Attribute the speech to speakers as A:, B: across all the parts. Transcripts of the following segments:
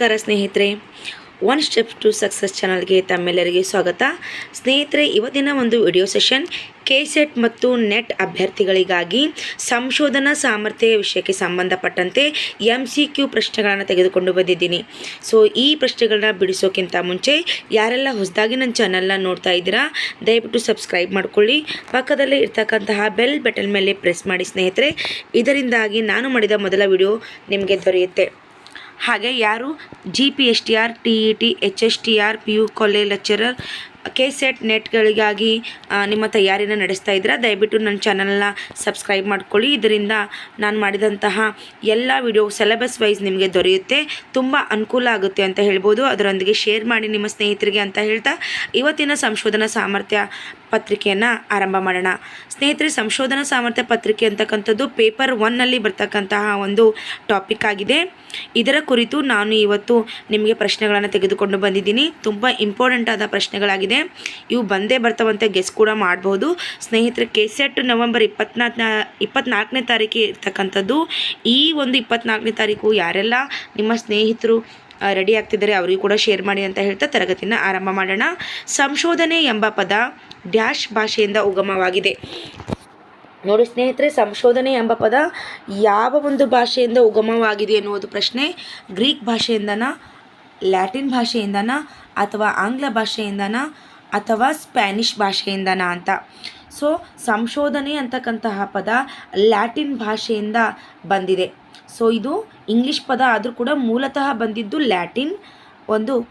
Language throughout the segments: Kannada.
A: ನಮಸ್ಕಾರ ಸ್ನೇಹಿತರೆ. ಒನ್ ಸ್ಟೆಪ್ ಟು ಸಕ್ಸಸ್ ಚಾನಲ್ಗೆ ತಮ್ಮೆಲ್ಲರಿಗೆ ಸ್ವಾಗತ. ಸ್ನೇಹಿತರೆ, ಇವತ್ತಿನ ಒಂದು ವಿಡಿಯೋ ಸೆಷನ್ ಕೆ ಸೆಟ್ ಮತ್ತು ನೆಟ್ ಅಭ್ಯರ್ಥಿಗಳಿಗಾಗಿ ಸಂಶೋಧನಾ ಸಾಮರ್ಥ್ಯ ವಿಷಯಕ್ಕೆ ಸಂಬಂಧಪಟ್ಟಂತೆ ಎಂ ಸಿ ಕ್ಯೂ ಪ್ರಶ್ನೆಗಳನ್ನು ತೆಗೆದುಕೊಂಡು ಬಂದಿದ್ದೀನಿ. ಸೊ ಈ ಪ್ರಶ್ನೆಗಳನ್ನ ಬಿಡಿಸೋಕ್ಕಿಂತ ಮುಂಚೆ ಯಾರೆಲ್ಲ ಹೊಸದಾಗಿ ನನ್ನ ಚಾನಲ್ನ ನೋಡ್ತಾ ಇದ್ದೀರಾ, ದಯವಿಟ್ಟು ಸಬ್ಸ್ಕ್ರೈಬ್ ಮಾಡ್ಕೊಳ್ಳಿ. ಪಕ್ಕದಲ್ಲೇ ಇರ್ತಕ್ಕಂತಹ ಬೆಲ್ ಬಟನ್ ಮೇಲೆ ಪ್ರೆಸ್ ಮಾಡಿ ಸ್ನೇಹಿತರೆ. ಇದರಿಂದಾಗಿ ನಾನು ಮಾಡಿದ ಮೊದಲ ವಿಡಿಯೋ ನಿಮಗೆ ದೊರೆಯುತ್ತೆ. ಹಾಗೆ ಯಾರು? G P S T R T E T H S T R P U college lecturer K SET ನೆಟ್ಗಳಿಗಾಗಿ ನಿಮ್ಮ ತಯಾರಿನ ನಡೆಸ್ತಾ ಇದ್ದೀರಾ? ದಯವಿಟ್ಟು ನನ್ನ ಚಾನಲ್ನ ಸಬ್ಸ್ಕ್ರೈಬ್ ಮಾಡ್ಕೊಳ್ಳಿ. ಇದರಿಂದ ನಾನು ಮಾಡಿದಂತಹ ಎಲ್ಲ ವಿಡಿಯೋ ಸಿಲೆಬಸ್ ವೈಸ್ ನಿಮಗೆ ದೊರೆಯುತ್ತೆ. ತುಂಬ ಅನುಕೂಲ ಆಗುತ್ತೆ ಅಂತ ಹೇಳ್ಬೋದು. ಅದರೊಂದಿಗೆ ಶೇರ್ ಮಾಡಿ ನಿಮ್ಮ ಸ್ನೇಹಿತರಿಗೆ ಅಂತ ಹೇಳ್ತಾ, ಇವತ್ತಿನ ಸಂಶೋಧನಾ ಸಾಮರ್ಥ್ಯ ಪತ್ರಿಕೆಯನ್ನು ಆರಂಭ ಮಾಡೋಣ. ಸ್ನೇಹಿತರೆ, ಸಂಶೋಧನಾ ಸಾಮರ್ಥ್ಯ ಪತ್ರಿಕೆ ಅಂತಕ್ಕಂಥದ್ದು ಪೇಪರ್ ಒನ್ನಲ್ಲಿ ಬರ್ತಕ್ಕಂತಹ ಒಂದು ಟಾಪಿಕ್ ಆಗಿದೆ. ಇದರ ಕುರಿತು ನಾನು ಇವತ್ತು ನಿಮಗೆ ಪ್ರಶ್ನೆಗಳನ್ನು ತೆಗೆದುಕೊಂಡು ಬಂದಿದ್ದೀನಿ. ತುಂಬ ಇಂಪಾರ್ಟೆಂಟ್ ಆದ ಪ್ರಶ್ನೆಗಳಾಗಿದೆ. ಇವು ಬಂದೇ ಬರ್ತಾವಂತೆ ಗೆಸ್ ಕೂಡ ಮಾಡ್ಬೋದು. ಸ್ನೇಹಿತರೆ ಕೆ ಸೆಟ್ ನವೆಂಬರ್ ಇಪ್ಪತ್ನಾಲ್ಕನ, ಇಪ್ಪತ್ನಾಲ್ಕನೇ ತಾರೀಕಿಗೆ ಇರ್ತಕ್ಕಂಥದ್ದು. ಈ ಒಂದು ಇಪ್ಪತ್ನಾಲ್ಕನೇ ತಾರೀಕು ಯಾರೆಲ್ಲ ನಿಮ್ಮ ಸ್ನೇಹಿತರು ರೆಡಿ ಆಗ್ತಿದ್ದಾರೆ, ಅವರಿಗೂ ಕೂಡ ಶೇರ್ ಮಾಡಿ ಅಂತ ಹೇಳ್ತಾ ತರಗತಿನ ಆರಂಭ ಮಾಡೋಣ. ಸಂಶೋಧನೆ ಎಂಬ ಪದ ಡ್ಯಾಶ್ ಭಾಷೆಯಿಂದ ಉಗಮವಾಗಿದೆ. ನೋಡಿ ಸ್ನೇಹಿತರೆ, ಸಂಶೋಧನೆ ಎಂಬ ಪದ ಯಾವ ಒಂದು ಭಾಷೆಯಿಂದ ಉಗಮವಾಗಿದೆ ಎನ್ನುವುದು ಪ್ರಶ್ನೆ. ಗ್ರೀಕ್ ಭಾಷೆಯಿಂದನ, ಲ್ಯಾಟಿನ್ ಭಾಷೆಯಿಂದನ, ಅಥವಾ ಆಂಗ್ಲ ಭಾಷೆಯಿಂದನ, ಅಥವಾ ಸ್ಪ್ಯಾನಿಷ್ ಭಾಷೆಯಿಂದನ ಅಂತ. ಸೊ, ಸಂಶೋಧನೆ ಅಂತಕ್ಕಂತಹ ಪದ ಲ್ಯಾಟಿನ್ ಭಾಷೆಯಿಂದ ಬಂದಿದೆ. ಸೊ, ಇದು ಇಂಗ್ಲಿಷ್ ಪದ ಆದರೂ ಕೂಡ ಮೂಲತಃ ಬಂದಿದ್ದು ಲ್ಯಾಟಿನ್ ಒಂದು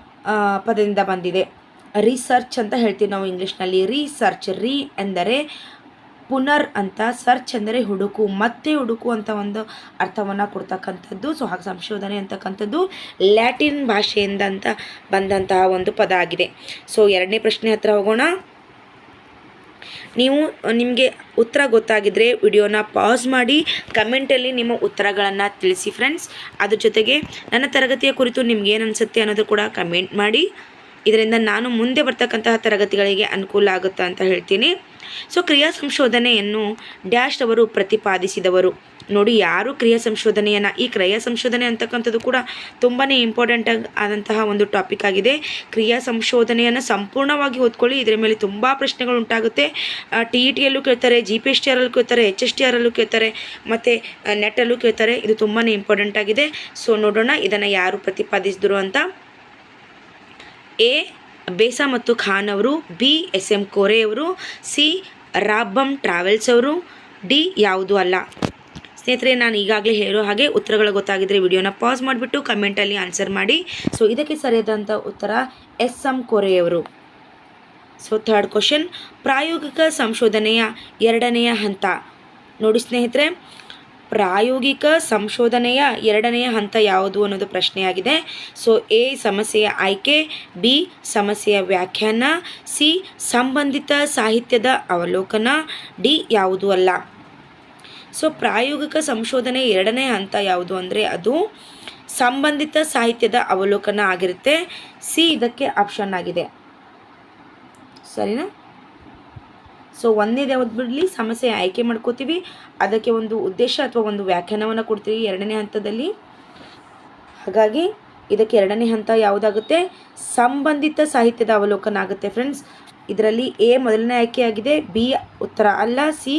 A: ಪದದಿಂದ ಬಂದಿದೆ. ರಿಸರ್ಚ್ ಅಂತ ಹೇಳ್ತೀವಿ ನಾವು ಇಂಗ್ಲೀಷ್ನಲ್ಲಿ. ರಿಸರ್ಚ್ ರೀ ಎಂದರೆ ಪುನರ್ ಅಂತ ಸರ್ಚ್ ಅಂದರೆ ಹುಡುಕು, ಮತ್ತೆ ಹುಡುಕು ಅಂತ ಒಂದು ಅರ್ಥವನ್ನು ಕೊಡ್ತಕ್ಕಂಥದ್ದು. ಸೊ ಹಾಗೆ ಸಂಶೋಧನೆ ಅಂತಕ್ಕಂಥದ್ದು ಲ್ಯಾಟಿನ್ ಭಾಷೆಯಿಂದ ಅಂತ ಬಂದಂತಹ ಒಂದು ಪದ ಆಗಿದೆ. ಸೊ ಎರಡನೇ ಪ್ರಶ್ನೆ ಹತ್ರ ಹೋಗೋಣ. ನೀವು, ನಿಮಗೆ ಉತ್ತರ ಗೊತ್ತಾಗಿದ್ದರೆ ವಿಡಿಯೋನ ಪಾಸ್ ಮಾಡಿ ಕಮೆಂಟಲ್ಲಿ ನಿಮ್ಮ ಉತ್ತರಗಳನ್ನು ತಿಳಿಸಿ ಫ್ರೆಂಡ್ಸ್ ಅದ್ರ ಜೊತೆಗೆ ನನ್ನ ತರಗತಿಯ ಕುರಿತು ನಿಮ್ಗೆ ಏನು ಅನಿಸುತ್ತೆ ಅನ್ನೋದು ಕೂಡ ಕಮೆಂಟ್ ಮಾಡಿ. ಇದರಿಂದ ನಾನು ಮುಂದೆ ಬರ್ತಕ್ಕಂತಹ ತರಗತಿಗಳಿಗೆ ಅನುಕೂಲ ಆಗುತ್ತೆ ಅಂತ ಹೇಳ್ತೀನಿ. ಸೊ ಕ್ರಿಯಾ ಸಂಶೋಧನೆಯನ್ನು ಡ್ಯಾಶ್ ಅವರು ಪ್ರತಿಪಾದಿಸಿದವರು. ನೋಡಿ, ಯಾರು ಕ್ರಿಯಾ ಸಂಶೋಧನೆಯನ್ನು? ಈ ಕ್ರಿಯಾ ಸಂಶೋಧನೆ ಅಂತಕ್ಕಂಥದ್ದು ಕೂಡ ತುಂಬಾ ಇಂಪಾರ್ಟೆಂಟ್ ಆದಂತಹ ಒಂದು ಟಾಪಿಕ್ ಆಗಿದೆ. ಕ್ರಿಯಾ ಸಂಶೋಧನೆಯನ್ನು ಸಂಪೂರ್ಣವಾಗಿ ಓದ್ಕೊಳ್ಳಿ. ಇದರ ಮೇಲೆ ತುಂಬ ಪ್ರಶ್ನೆಗಳು ಉಂಟಾಗುತ್ತೆ. ಟಿ ಇ ಟಿಯಲ್ಲೂ ಕೇಳ್ತಾರೆ ಜಿ ಪಿ ಎಸ್ ಟಿ ಆರಲ್ಲೂ ಕೇಳ್ತಾರೆ ಎಚ್ ಎಸ್ ಟಿ ಆರಲ್ಲೂ ಕೇಳ್ತಾರೆ, ಮತ್ತು ನೆಟ್ಟಲ್ಲೂ ಕೇಳ್ತಾರೆ. ಇದು ತುಂಬಾ ಇಂಪಾರ್ಟೆಂಟ್ ಆಗಿದೆ. ಸೊ ನೋಡೋಣ ಇದನ್ನು ಯಾರು ಪ್ರತಿಪಾದಿಸಿದ್ರು ಅಂತ. ಎ ಬೇಸಾ ಮತ್ತು ಖಾನ್ ಅವರು, ಬಿ ಎಸ್ ಎಂ ಕೋರೆ ಅವರು, ಸಿ ರಾಬಮ್ ಟ್ರಾವೆಲ್ಸ್ ಅವರು, ಡಿ, ಯಾವುದು ಅಲ್ಲ. ಸ್ನೇಹಿತರೆ, ನಾನು ಈಗಾಗಲೇ ಹೇಳೋ ಹಾಗೆ ಉತ್ತರಗಳು ಗೊತ್ತಾಗಿದ್ದರೆ ವಿಡಿಯೋನ ಪಾಸ್ ಮಾಡಿಬಿಟ್ಟು ಕಮೆಂಟಲ್ಲಿ ಆನ್ಸರ್ ಮಾಡಿ. ಸೊ, ಇದಕ್ಕೆ ಸರಿಯಾದಂಥ ಉತ್ತರ ಎಸ್ ಎಂ ಕೋರೆಯವರು ಸೊ, ಥರ್ಡ್ ಕ್ವಶನ್, ಪ್ರಾಯೋಗಿಕ ಸಂಶೋಧನೆಯ ಎರಡನೆಯ ಹಂತ. ನೋಡಿ ಸ್ನೇಹಿತರೆ ಪ್ರಾಯೋಗಿಕ ಸಂಶೋಧನೆಯ ಎರಡನೆಯ ಹಂತ ಯಾವುದು ಅನ್ನೋದು ಪ್ರಶ್ನೆಯಾಗಿದೆ. ಸೊ ಎ ಸಮಸ್ಯೆಯ ಆಯ್ಕೆ ಬಿ ಸಮಸ್ಯೆಯ ವ್ಯಾಖ್ಯಾನ ಸಿ ಸಂಬಂಧಿತ ಸಾಹಿತ್ಯದ ಅವಲೋಕನ ಡಿ ಯಾವುದು ಅಲ್ಲ. ಸೊ ಪ್ರಾಯೋಗಿಕ ಸಂಶೋಧನೆ ಎರಡನೇ ಹಂತ ಯಾವುದು ಅಂದರೆ ಅದು ಸಂಬಂಧಿತ ಸಾಹಿತ್ಯದ ಅವಲೋಕನ ಆಗಿರುತ್ತೆ. ಸಿ ಇದಕ್ಕೆ ಆಪ್ಷನ್ ಆಗಿದೆ. ಸರಿನಾ? ಸೊ ಒಂದನೇ ಯಾವ್ದು ಬಿಡಲಿ, ಸಮಸ್ಯೆ ಆಯ್ಕೆ ಮಾಡ್ಕೋತೀವಿ. ಅದಕ್ಕೆ ಒಂದು ಉದ್ದೇಶ ಅಥವಾ ಒಂದು ವ್ಯಾಖ್ಯಾನವನ್ನು ಕೊಡ್ತೀವಿ ಎರಡನೇ ಹಂತದಲ್ಲಿ. ಹಾಗಾಗಿ ಇದಕ್ಕೆ ಎರಡನೇ ಹಂತ ಯಾವುದಾಗುತ್ತೆ? ಸಂಬಂಧಿತ ಸಾಹಿತ್ಯದ ಅವಲೋಕನ ಆಗುತ್ತೆ ಫ್ರೆಂಡ್ಸ್. ಇದರಲ್ಲಿ ಎ ಮೊದಲನೇ ಆಯ್ಕೆಯಾಗಿದೆ ಬಿ ಉತ್ತರ ಅಲ್ಲ, ಸಿ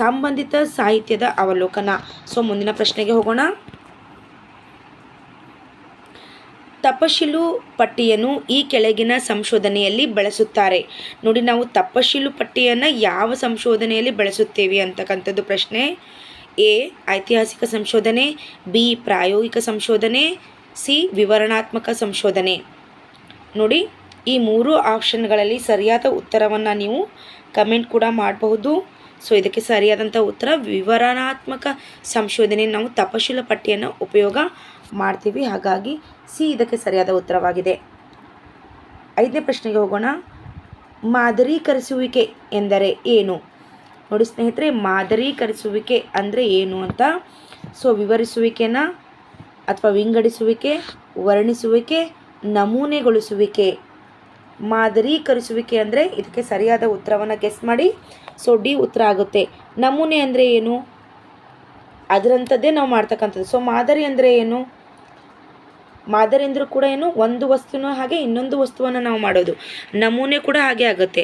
A: ಸಂಬಂಧಿತ ಸಾಹಿತ್ಯದ ಅವಲೋಕನ. ಸೊ ಮುಂದಿನ ಪ್ರಶ್ನೆಗೆ ಹೋಗೋಣ. ತಪಶಿಲು ಪಟ್ಟಿಯನ್ನು ಈ ಕೆಳಗಿನ ಸಂಶೋಧನೆಯಲ್ಲಿ ಬಳಸುತ್ತಾರೆ. ನೋಡಿ ನಾವು ತಪಶಿಲು ಪಟ್ಟಿಯನ್ನು ಯಾವ ಸಂಶೋಧನೆಯಲ್ಲಿ ಬಳಸುತ್ತೇವೆ ಅಂತಕ್ಕಂಥದ್ದು ಪ್ರಶ್ನೆ. ಎ. ಐತಿಹಾಸಿಕ ಸಂಶೋಧನೆ, ಬಿ. ಪ್ರಾಯೋಗಿಕ ಸಂಶೋಧನೆ, ಸಿ. ವಿವರಣಾತ್ಮಕ ಸಂಶೋಧನೆ. ನೋಡಿ ಈ ಮೂರು ಆಪ್ಷನ್ಗಳಲ್ಲಿ ಸರಿಯಾದ ಉತ್ತರವನ್ನು ನೀವು ಕಮೆಂಟ್ ಕೂಡ ಮಾಡಬಹುದು. ಸೊ, ಇದಕ್ಕೆ ಸರಿಯಾದಂಥ ಉತ್ತರ, ವಿವರಣಾತ್ಮಕ ಸಂಶೋಧನೆ. ನಾವು ತಪಶೀಲ ಪಟ್ಟಿಯನ್ನು ಉಪಯೋಗ ಮಾಡ್ತೀವಿ. ಹಾಗಾಗಿ ಸಿ ಇದಕ್ಕೆ ಸರಿಯಾದ ಉತ್ತರವಾಗಿದೆ. ಐದನೇ ಪ್ರಶ್ನೆಗೆ ಹೋಗೋಣ. ಮಾದರೀಕರಿಸುವಿಕೆ ಎಂದರೆ ಏನು? ನೋಡಿ ಸ್ನೇಹಿತರೆ, ಮಾದರೀಕರಿಸುವಿಕೆ ಅಂದರೆ ಏನು ಅಂತ? ಸೊ, ವಿವರಿಸುವಿಕೆನ ಅಥವಾ ವಿಂಗಡಿಸುವಿಕೆ, ವರ್ಣಿಸುವಿಕೆ, ನಮೂನೆಗೊಳಿಸುವಿಕೆ. ಮಾದರೀಕರಿಸುವಿಕೆ ಅಂದರೆ ಇದಕ್ಕೆ ಸರಿಯಾದ ಉತ್ತರವನ್ನು ಗೆಸ್ ಮಾಡಿ. ಸೊ ಡಿ ಉತ್ತರ ಆಗುತ್ತೆ. ನಮೂನೆ ಅಂದರೆ ಏನು? ಅದರಂಥದ್ದೇ ನಾವು ಮಾಡ್ತಕ್ಕಂಥದ್ದು. ಸೊ, ಮಾದರಿ ಅಂದರೆ ಏನು? ಮಾದರಿ ಅಂದರೂ ಕೂಡ ಏನು ಒಂದು ವಸ್ತುನ ಹಾಗೆ ಇನ್ನೊಂದು ವಸ್ತುವನ್ನು ನಾವು ಮಾಡೋದು. ನಮೂನೆ ಕೂಡ ಹಾಗೆ ಆಗುತ್ತೆ.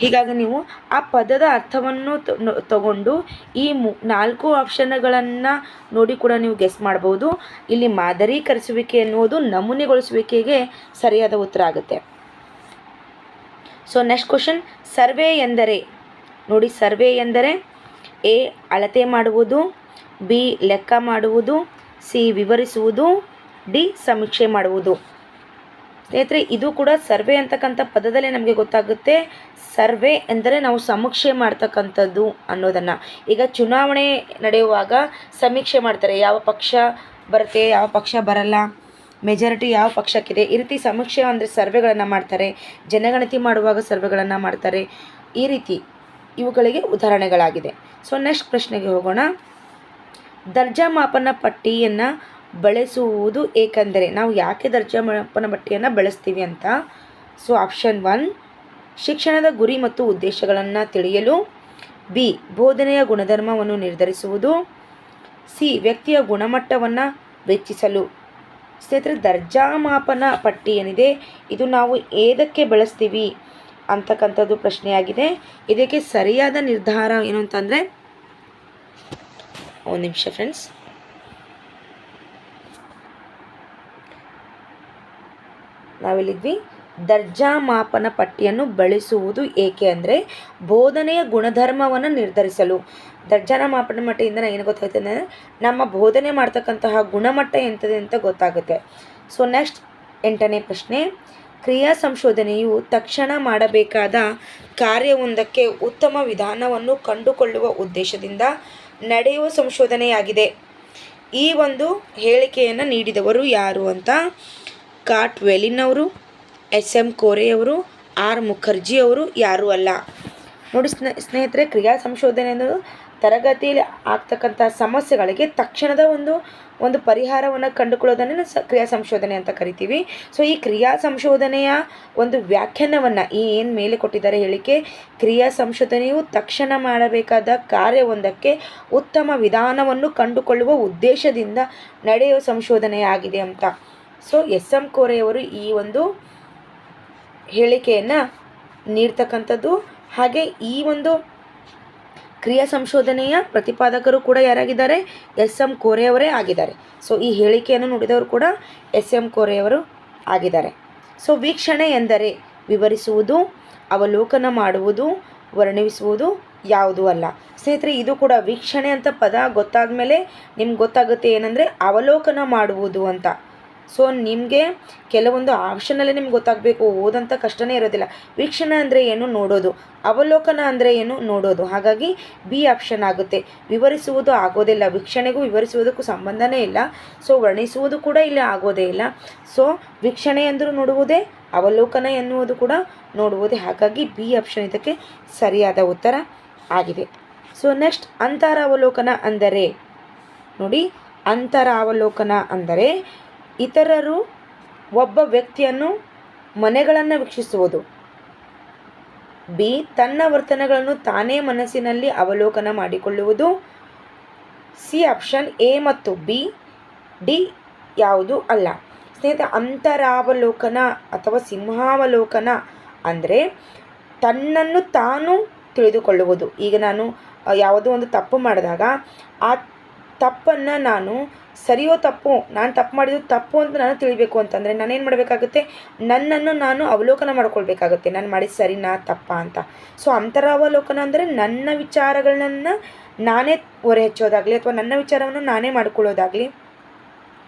A: ಹೀಗಾಗಿ ನೀವು ಆ ಪದದ ಅರ್ಥವನ್ನು ತಗೊಂಡು ಈ ಮು, ನಾಲ್ಕು ಆಪ್ಷನ್ಗಳನ್ನು ನೋಡಿ ಕೂಡ ನೀವು ಗೆಸ್ ಮಾಡ್ಬೋದು. ಇಲ್ಲಿ ಮಾದರೀಕರಿಸುವಿಕೆ ಎನ್ನುವುದು ನಮೂನೆಗೊಳಿಸುವಿಕೆಗೆ ಸರಿಯಾದ ಉತ್ತರ ಆಗುತ್ತೆ. ಸೊ ನೆಕ್ಸ್ಟ್ ಕ್ವಶನ್ ಸರ್ವೆ ಎಂದರೆ, ನೋಡಿ ಸರ್ವೆ ಎಂದರೆ, ಎ, ಅಳತೆ ಮಾಡುವುದು, ಬಿ, ಲೆಕ್ಕ ಮಾಡುವುದು, ಸಿ, ವಿವರಿಸುವುದು ಡಿ ಸಮೀಕ್ಷೆ ಮಾಡುವುದು. ಸ್ನೇಹಿತರೆ, ಇದು ಕೂಡ ಸರ್ವೆ ಅಂತಕ್ಕಂಥ ಪದದಲ್ಲೇ ನಮಗೆ ಗೊತ್ತಾಗುತ್ತೆ. ಸರ್ವೆ ಎಂದರೆ ನಾವು ಸಮೀಕ್ಷೆ ಮಾಡ್ತಕ್ಕಂಥದ್ದು ಅನ್ನೋದನ್ನು. ಈಗ ಚುನಾವಣೆ ನಡೆಯುವಾಗ ಸಮೀಕ್ಷೆ ಮಾಡ್ತಾರೆ. ಯಾವ ಪಕ್ಷ ಬರುತ್ತೆ, ಯಾವ ಪಕ್ಷ ಬರಲ್ಲ ಮೆಜಾರಿಟಿ ಯಾವ ಪಕ್ಷಕ್ಕಿದೆ. ಈ ರೀತಿ ಸಮೀಕ್ಷೆ ಅಂದರೆ ಸರ್ವೆಗಳನ್ನು ಮಾಡ್ತಾರೆ. ಜನಗಣತಿ ಮಾಡುವಾಗ ಸರ್ವೆಗಳನ್ನು ಮಾಡ್ತಾರೆ. ಈ ರೀತಿ ಇವುಗಳಿಗೆ ಉದಾಹರಣೆಗಳಾಗಿದೆ. ಸೊ ನೆಕ್ಸ್ಟ್ ಪ್ರಶ್ನೆಗೆ ಹೋಗೋಣ. ದರ್ಜಾ ಮಾಪನ ಪಟ್ಟಿಯನ್ನು ಬಳಸುವುದು ಏಕೆಂದರೆ ನಾವು ಯಾಕೆ ದರ್ಜಾ ಮಾಪನ ಪಟ್ಟಿಯನ್ನು ಬಳಸ್ತೀವಿ ಅಂತ? ಸೊ ಆಪ್ಷನ್ ಒನ್ ಶಿಕ್ಷಣದ ಗುರಿ ಮತ್ತು ಉದ್ದೇಶಗಳನ್ನು ತಿಳಿಯಲು. ಬಿ ಬೋಧನೆಯ ಗುಣಧರ್ಮವನ್ನು ನಿರ್ಧರಿಸುವುದು. ಸಿ ವ್ಯಕ್ತಿಯ ಗುಣಮಟ್ಟವನ್ನು ಹೆಚ್ಚಿಸಲು. ಸ್ನೇಹಿತರೆ, ದರ್ಜಾ ಮಾಪನ ಪಟ್ಟಿ ಏನಿದೆ? ಇದು ನಾವು ಏದಕ್ಕೆ ಬಳಸ್ತೀವಿ ಅಂತಕ್ಕಂಥದ್ದು ಪ್ರಶ್ನೆಯಾಗಿದೆ. ಇದಕ್ಕೆ ಸರಿಯಾದ ನಿರ್ಧಾರ ಏನು ಅಂತಂದರೆ, ಒಂದು ನಿಮಿಷ ಫ್ರೆಂಡ್ಸ್ ನಾವಿಲ್ಲಿದ್ವಿ. ದರ್ಜಾ ಮಾಪನ ಪಟ್ಟಿಯನ್ನು ಬಳಸುವುದು ಏಕೆ ಅಂದರೆ ಬೋಧನೆಯ ಗುಣಧರ್ಮವನ್ನು ನಿರ್ಧರಿಸಲು. ದರ್ಜಾನ ಮಾಪನ ಪಟ್ಟಿಯಿಂದ ಏನು ಗೊತ್ತಾಗುತ್ತೆ ಅಂದರೆ ನಮ್ಮ ಬೋಧನೆ ಮಾಡ್ತಕ್ಕಂತಹ ಗುಣಮಟ್ಟ ಎಂಥದ್ದು ಅಂತ ಗೊತ್ತಾಗುತ್ತೆ. ಸೊ ನೆಕ್ಸ್ಟ್ ಎಂಟನೇ ಪ್ರಶ್ನೆ. ಕ್ರಿಯಾ ಸಂಶೋಧನೆಯು ತಕ್ಷಣ ಮಾಡಬೇಕಾದ ಕಾರ್ಯವೊಂದಕ್ಕೆ ಉತ್ತಮ ವಿಧಾನವನ್ನು ಕಂಡುಕೊಳ್ಳುವ ಉದ್ದೇಶದಿಂದ ನಡೆಯುವ ಸಂಶೋಧನೆಯಾಗಿದೆ. ಈ ಒಂದು ಹೇಳಿಕೆಯನ್ನು ನೀಡಿದವರು ಯಾರು ಅಂತ ಕಾಟ್ ವೆಲಿನ್ ಅವರು ಎಸ್ ಎಂ ಕೋರೆಯವರು, ಆರ್ ಮುಖರ್ಜಿ ಅವರು ಯಾರೂ ಅಲ್ಲ. ನೋಡಿ ಸ್ನೇ, ಸ್ನೇಹಿತರೆ, ಕ್ರಿಯಾ ಸಂಶೋಧನೆ ಅನ್ನೋದು ತರಗತಿಯಲ್ಲಿ ಆಗ್ತಕ್ಕಂಥ ಸಮಸ್ಯೆಗಳಿಗೆ ತಕ್ಷಣದ ಒಂದು ಒಂದು ಪರಿಹಾರವನ್ನು ಕಂಡುಕೊಳ್ಳೋದನ್ನು ಸ, ಕ್ರಿಯಾ ಸಂಶೋಧನೆ ಅಂತ ಕರಿತೀವಿ. ಸೊ, ಈ ಕ್ರಿಯಾ ಸಂಶೋಧನೆಯ ಒಂದು ವ್ಯಾಖ್ಯಾನವನ್ನು ಈ ಏನು ಮೇಲೆ ಕೊಟ್ಟಿದ್ದಾರೆ ಹೇಳಿಕೆ, ಕ್ರಿಯಾ ಸಂಶೋಧನೆಯು ತಕ್ಷಣ ಮಾಡಬೇಕಾದ ಕಾರ್ಯವೊಂದಕ್ಕೆ ಉತ್ತಮ ವಿಧಾನವನ್ನು ಕಂಡುಕೊಳ್ಳುವ ಉದ್ದೇಶದಿಂದ ನಡೆಯುವ ಸಂಶೋಧನೆಯಾಗಿದೆ ಅಂತ. ಸೊ ಎಸ್ ಎಂ ಕೋರೆಯವರು ಈ ಒಂದು ಹೇಳಿಕೆಯನ್ನು ನೀಡ್ತಕ್ಕಂಥದ್ದು. ಹಾಗೆ ಈ ಒಂದು ಕ್ರಿಯಾ ಸಂಶೋಧನೆಯ ಪ್ರತಿಪಾದಕರು ಕೂಡ ಯಾರಾಗಿದ್ದಾರೆ? ಎಸ್ ಎಂ ಕೋರೆಯವರೇ ಆಗಿದ್ದಾರೆ. ಸೊ ಈ ಹೇಳಿಕೆಯನ್ನು ನೋಡಿದವರು ಕೂಡ ಎಸ್ ಎಂ ಕೋರೆಯವರು ಆಗಿದ್ದಾರೆ. ಸೊ ವೀಕ್ಷಣೆ ಎಂದರೆ ವಿವರಿಸುವುದು, ಅವಲೋಕನ ಮಾಡುವುದು, ವರ್ಣಿಸುವುದು ಯಾವುದೂ ಅಲ್ಲ. ಸ್ನೇಹಿತರೆ, ಇದು ಕೂಡ ವೀಕ್ಷಣೆ ಅಂತ ಪದ ಗೊತ್ತಾದ ಮೇಲೆ ನಿಮ್ಗೆ ಗೊತ್ತಾಗುತ್ತೆ ಏನಂದರೆ ಅವಲೋಕನ ಮಾಡುವುದು ಅಂತ. ಸೊ ನಿಮಗೆ ಕೆಲವೊಂದು ಆಪ್ಷನಲ್ಲೇ ನಿಮ್ಗೆ ಗೊತ್ತಾಗಬೇಕು. ಓದಂಥ ಕಷ್ಟನೇ ಇರೋದಿಲ್ಲ. ವೀಕ್ಷಣೆ ಅಂದರೆ ಏನು? ನೋಡೋದು. ಅವಲೋಕನ ಅಂದರೆ ಏನು? ನೋಡೋದು. ಹಾಗಾಗಿ ಬಿ ಆಪ್ಷನ್ ಆಗುತ್ತೆ. ವಿವರಿಸುವುದು ಆಗೋದಿಲ್ಲ ವೀಕ್ಷಣೆಗೂ ವಿವರಿಸುವುದಕ್ಕೂ ಸಂಬಂಧನೇ ಇಲ್ಲ. ಸೊ ವರ್ಣಿಸುವುದು ಕೂಡ ಇಲ್ಲಿ ಆಗೋದೇ ಇಲ್ಲ. ಸೊ ವೀಕ್ಷಣೆ ಅಂದರೂ ನೋಡುವುದೇ, ಅವಲೋಕನ ಎನ್ನುವುದು ಕೂಡ ನೋಡುವುದೇ. ಹಾಗಾಗಿ ಬಿ ಆಪ್ಷನ್ ಇದಕ್ಕೆ ಸರಿಯಾದ ಉತ್ತರ ಆಗಿದೆ. ಸೊ ನೆಕ್ಸ್ಟ್ ಅಂತರ ಅವಲೋಕನ ಅಂದರೆ, ನೋಡಿ ಅಂತರ ಅವಲೋಕನ ಅಂದರೆ ಇತರರು ಒಬ್ಬ ವ್ಯಕ್ತಿಯನ್ನು ಮನೆಗಳನ್ನು ವೀಕ್ಷಿಸುವುದು. ಬಿ, ತನ್ನ ವರ್ತನೆಗಳನ್ನು ತಾನೇ ಮನಸ್ಸಿನಲ್ಲಿ ಅವಲೋಕನ ಮಾಡಿಕೊಳ್ಳುವುದು. ಸಿ, ಆಪ್ಷನ್ ಎ ಮತ್ತು ಬಿ, ಡಿ ಯಾವುದು ಅಲ್ಲ. ಸ್ನೇಹಿತ, ಅಂತರಾವಲೋಕನ ಅಥವಾ ಸಿಂಹಾವಲೋಕನ ಅಂದರೆ ತನ್ನನ್ನು ತಾನು ತಿಳಿದುಕೊಳ್ಳುವುದು. ಈಗ ನಾನು ಯಾವುದೋ ಒಂದು ತಪ್ಪು ಮಾಡಿದಾಗ ಆ ತಪ್ಪನ್ನು ನಾನು ಸರಿಯೋ ತಪ್ಪು, ನಾನು ತಪ್ಪು ಮಾಡಿದ್ದು ತಪ್ಪು ಅಂತ ನಾನು ತಿಳಿಬೇಕು ಅಂತಂದರೆ ನಾನೇನು ಮಾಡಬೇಕಾಗುತ್ತೆ? ನನ್ನನ್ನು ನಾನು ಅವಲೋಕನ ಮಾಡ್ಕೊಳ್ಬೇಕಾಗುತ್ತೆ. ನಾನು ಮಾಡಿದ ಸರಿನಾ ತಪ್ಪಾ ಅಂತ. ಸೊ ಅಂತರಾವಲೋಕನ ಅಂದರೆ ನನ್ನ ವಿಚಾರಗಳನ್ನ ನಾನೇ ಹೊರೆ ಹೆಚ್ಚೋದಾಗಲಿ ಅಥವಾ ನನ್ನ ವಿಚಾರವನ್ನು ನಾನೇ ಮಾಡ್ಕೊಳ್ಳೋದಾಗಲಿ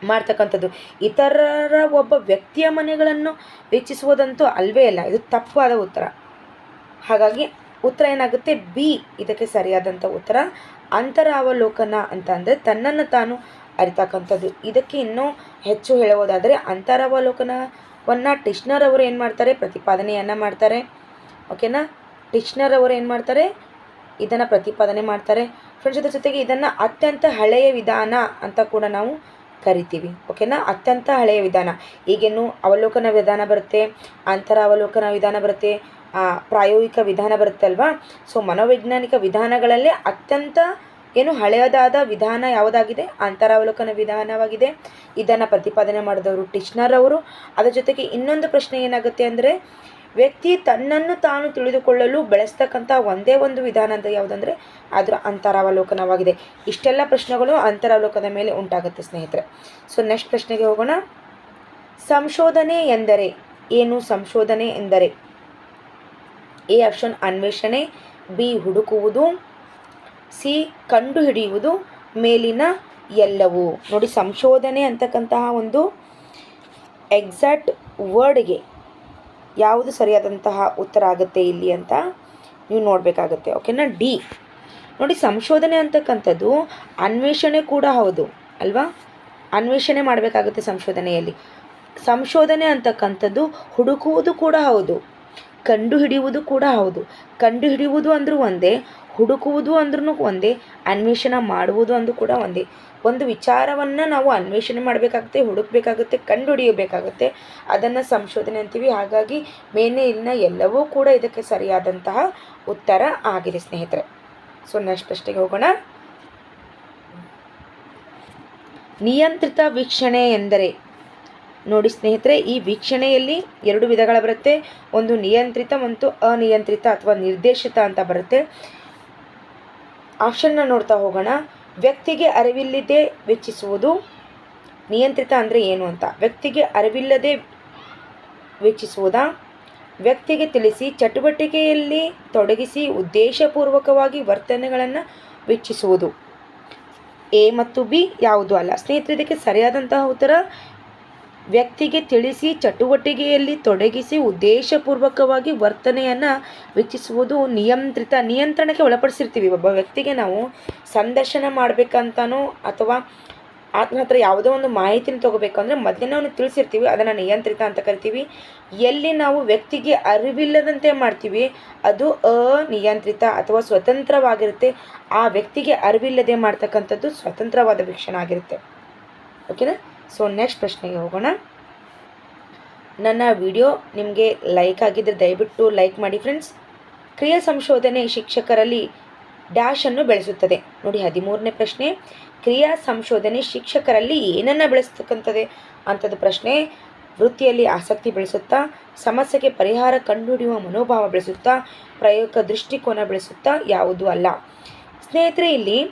A: ಮಾಡ್ತಕ್ಕಂಥದ್ದು. ಇತರರ ಒಬ್ಬ ವ್ಯಕ್ತಿಯ ಮನೆಗಳನ್ನು ವೀಕ್ಷಿಸುವುದಂತೂ ಅಲ್ವೇ ಅಲ್ಲ. ಇದು ತಪ್ಪಾದ ಉತ್ತರ. ಹಾಗಾಗಿ ಉತ್ತರ ಏನಾಗುತ್ತೆ? ಬಿ, ಇದಕ್ಕೆ ಸರಿಯಾದಂಥ ಉತ್ತರ. ಅಂತರಾವಲೋಕನ ಅಂತ ಅಂದರೆ ತನ್ನನ್ನು ತಾನು ಅರಿತಕ್ಕಂಥದ್ದು. ಇದಕ್ಕೆ ಇನ್ನೂ ಹೆಚ್ಚು ಹೇಳುವುದಾದರೆ ಅಂತರಾವಲೋಕನವನ್ನು ಟಿಶ್ನರ್ ಅವರು ಏನು ಮಾಡ್ತಾರೆ? ಪ್ರತಿಪಾದನೆಯನ್ನು ಮಾಡ್ತಾರೆ. ಓಕೆನಾ ಟಿಶ್ನರ್ ಅವರು ಏನು ಮಾಡ್ತಾರೆ? ಇದನ್ನು ಪ್ರತಿಪಾದನೆ ಮಾಡ್ತಾರೆ. ಫ್ರೆಂಡ್ಸ್ ಅದ್ರ ಜೊತೆಗೆ ಇದನ್ನು ಅತ್ಯಂತ ಹಳೆಯ ವಿಧಾನ ಅಂತ ಕೂಡ ನಾವು ಕರಿತೀವಿ. ಓಕೆನಾ ಅತ್ಯಂತ ಹಳೆಯ ವಿಧಾನ. ಈಗೇನು ಅವಲೋಕನ ವಿಧಾನ ಬರುತ್ತೆ? ಅಂತರ ಅವಲೋಕನ ವಿಧಾನ ಬರುತ್ತೆ? ಪ್ರಾಯೋಗಿಕ ವಿಧಾನ ಬರುತ್ತಲ್ವಾ? ಸೊ ಮನೋವೈಜ್ಞಾನಿಕ ವಿಧಾನಗಳಲ್ಲೇ ಅತ್ಯಂತ ಏನು ಹಳೆಯದಾದ ವಿಧಾನ ಯಾವುದಾಗಿದೆ? ಅಂತರಾವಲೋಕನ ವಿಧಾನವಾಗಿದೆ. ಇದನ್ನು ಪ್ರತಿಪಾದನೆ ಮಾಡಿದವರು ಟಿಶ್ನರ್ ಅವರು. ಅದರ ಜೊತೆಗೆ ಇನ್ನೊಂದು ಪ್ರಶ್ನೆ ಏನಾಗುತ್ತೆ ಅಂದರೆ, ವ್ಯಕ್ತಿ ತನ್ನನ್ನು ತಾನು ತಿಳಿದುಕೊಳ್ಳಲು ಬೆಳೆಸ್ತಕ್ಕಂಥ ಒಂದೇ ಒಂದು ವಿಧಾನ ಅಂತ ಯಾವುದಂದರೆ ಅದರ ಅಂತರಾವಲೋಕನವಾಗಿದೆ. ಇಷ್ಟೆಲ್ಲ ಪ್ರಶ್ನೆಗಳು ಅಂತರಾವಲೋಕನ ಮೇಲೆ ಉಂಟಾಗುತ್ತೆ ಸ್ನೇಹಿತರೆ. ಸೊ ನೆಕ್ಸ್ಟ್ ಪ್ರಶ್ನೆಗೆ ಹೋಗೋಣ. ಸಂಶೋಧನೆ ಎಂದರೆ, ಏನು ಸಂಶೋಧನೆ ಎಂದರೆ? ಎ ಆಪ್ಷನ್ ಅನ್ವೇಷಣೆ, ಬಿ ಹುಡುಕುವುದು, ಸಿ ಕಂಡುಹಿಡಿಯುವುದು, ಮೇಲಿನ ಎಲ್ಲವೂ. ನೋಡಿ, ಸಂಶೋಧನೆ ಅಂತಕ್ಕಂತಹ ಒಂದು ಎಕ್ಸಾಕ್ಟ್ ವರ್ಡ್ಗೆ ಯಾವುದು ಸರಿಯಾದಂತಹ ಉತ್ತರ ಆಗುತ್ತೆ ಇಲ್ಲಿ ಅಂತ ನೀವು ನೋಡಬೇಕಾಗತ್ತೆ. ಓಕೆನಾ? ಡಿ. ನೋಡಿ, ಸಂಶೋಧನೆ ಅಂತಕ್ಕಂಥದ್ದು ಅನ್ವೇಷಣೆ ಕೂಡ ಹೌದು, ಅಲ್ವಾ? ಅನ್ವೇಷಣೆ ಮಾಡಬೇಕಾಗುತ್ತೆ ಸಂಶೋಧನೆಯಲ್ಲಿ. ಸಂಶೋಧನೆ ಅಂತಕ್ಕಂಥದ್ದು ಹುಡುಕುವುದು ಕೂಡ ಹೌದು. ಕಂಡುಹಿಡಿಯುವುದು ಕೂಡ ಹೌದು. ಕಂಡುಹಿಡಿಯುವುದು ಅಂದರೂ ಒಂದೇ, ಹುಡುಕುವುದು ಅಂದ್ರೂ ಒಂದೇ, ಅನ್ವೇಷಣೆ ಮಾಡುವುದು ಅಂದರೂ ಕೂಡ ಒಂದೇ. ಒಂದು ವಿಚಾರವನ್ನು ನಾವು ಅನ್ವೇಷಣೆ ಮಾಡಬೇಕಾಗುತ್ತೆ, ಹುಡುಕಬೇಕಾಗುತ್ತೆ, ಕಂಡುಹಿಡಿಯಬೇಕಾಗುತ್ತೆ, ಅದನ್ನು ಸಂಶೋಧನೆ ಅಂತೀವಿ. ಹಾಗಾಗಿ ಮೇನೆ ಇಲ್ಲಿನ ಎಲ್ಲವೂ ಕೂಡ ಇದಕ್ಕೆ ಸರಿಯಾದಂತಹ ಉತ್ತರ ಆಗಿದೆ ಸ್ನೇಹಿತರೆ. ಸೊ ನೆಕ್ಸ್ಟ್ ಪ್ರಶ್ನೆಗೆ ಹೋಗೋಣ. ನಿಯಂತ್ರಿತ ವೀಕ್ಷಣೆ ಎಂದರೆ ನೋಡಿ ಸ್ನೇಹಿತರೆ, ಈ ವೀಕ್ಷಣೆಯಲ್ಲಿ ಎರಡು ವಿಧಗಳ ಬರುತ್ತೆ. ಒಂದು ನಿಯಂತ್ರಿತ ಮತ್ತು ಅನಿಯಂತ್ರಿತ ಅಥವಾ ನಿರ್ದೇಶಿತ ಅಂತ ಬರುತ್ತೆ. ಆಪ್ಷನ್ನ ನೋಡ್ತಾ ಹೋಗೋಣ. ವ್ಯಕ್ತಿಗೆ ಅರಿವಿಲ್ಲದೆ ವೆಚ್ಚಿಸುವುದು ನಿಯಂತ್ರಿತ ಅಂದರೆ ಏನು ಅಂತ? ವ್ಯಕ್ತಿಗೆ ಅರಿವಿಲ್ಲದೆ ವೆಚ್ಚಿಸುವುದಾ? ವ್ಯಕ್ತಿಗೆ ತಿಳಿಸಿ, ಚಟುವಟಿಕೆಯಲ್ಲಿ ತೊಡಗಿಸಿ, ಉದ್ದೇಶಪೂರ್ವಕವಾಗಿ ವರ್ತನೆಗಳನ್ನು ವೆಚ್ಚಿಸುವುದು. ಎ ಮತ್ತು ಬಿ ಯಾವುದು ಅಲ್ಲ? ಸ್ನೇಹಿತರೆ, ಇದಕ್ಕೆ ಸರಿಯಾದಂತಹ ಉತ್ತರ ವ್ಯಕ್ತಿಗೆ ತಿಳಿಸಿ ಚಟುವಟಿಕೆಯಲ್ಲಿ ತೊಡಗಿಸಿ ಉದ್ದೇಶಪೂರ್ವಕವಾಗಿ ವರ್ತನೆಯನ್ನು ವೀಕ್ಷಿಸುವುದು ನಿಯಂತ್ರಿತ, ನಿಯಂತ್ರಣಕ್ಕೆ ಒಳಪಡಿಸಿರ್ತೀವಿ. ಒಬ್ಬ ವ್ಯಕ್ತಿಗೆ ನಾವು ಸಂದರ್ಶನ ಮಾಡಬೇಕಂತನೋ ಅಥವಾ ಆತನ ಹತ್ರ ಯಾವುದೋ ಒಂದು ಮಾಹಿತಿನ ತೊಗೋಬೇಕು ಅಂದರೆ ಮೊದಲೇ ನಾವು ತಿಳಿಸಿರ್ತೀವಿ, ಅದನ್ನು ನಿಯಂತ್ರಿತ ಅಂತ ಕರಿತೀವಿ. ಎಲ್ಲಿ ನಾವು ವ್ಯಕ್ತಿಗೆ ಅರಿವಿಲ್ಲದಂತೆ ಮಾಡ್ತೀವಿ, ಅದು ಅನಿಯಂತ್ರಿತ ಅಥವಾ ಸ್ವತಂತ್ರವಾಗಿರುತ್ತೆ. ಆ ವ್ಯಕ್ತಿಗೆ ಅರಿವಿಲ್ಲದೆ ಮಾಡ್ತಕ್ಕಂಥದ್ದು ಸ್ವತಂತ್ರವಾದ ವೀಕ್ಷಣೆ ಆಗಿರುತ್ತೆ. ಓಕೆನಾ ಸೊ ನೆಕ್ಸ್ಟ್ ಪ್ರಶ್ನೆಗೆ ಹೋಗೋಣ. ನನ್ನ ವಿಡಿಯೋ ನಿಮಗೆ ಲೈಕ್ ಆಗಿದ್ದರೆ ದಯವಿಟ್ಟು ಲೈಕ್ ಮಾಡಿ ಫ್ರೆಂಡ್ಸ್ ಕ್ರಿಯಾ ಸಂಶೋಧನೆ ಶಿಕ್ಷಕರಲ್ಲಿ ಡ್ಯಾಶನ್ನು ಬೆಳೆಸುತ್ತದೆ. ನೋಡಿ, ಹದಿಮೂರನೇ ಪ್ರಶ್ನೆ. ಕ್ರಿಯಾ ಸಂಶೋಧನೆ ಶಿಕ್ಷಕರಲ್ಲಿ ಏನನ್ನು ಬೆಳೆಸ್ತಕ್ಕಂಥದ್ದೇ ಅಂಥದ್ದು ಪ್ರಶ್ನೆ. ವೃತ್ತಿಯಲ್ಲಿ ಆಸಕ್ತಿ ಬೆಳೆಸುತ್ತಾ, ಸಮಸ್ಯೆಗೆ ಪರಿಹಾರ ಕಂಡುಹಿಡಿಯುವ ಮನೋಭಾವ ಬೆಳೆಸುತ್ತಾ, ಪ್ರಯೋಗ ದೃಷ್ಟಿಕೋನ ಬೆಳೆಸುತ್ತಾ ಯಾವುದು ಅಲ್ಲ. ಸ್ನೇಹಿತರೆ, ಇಲ್ಲಿ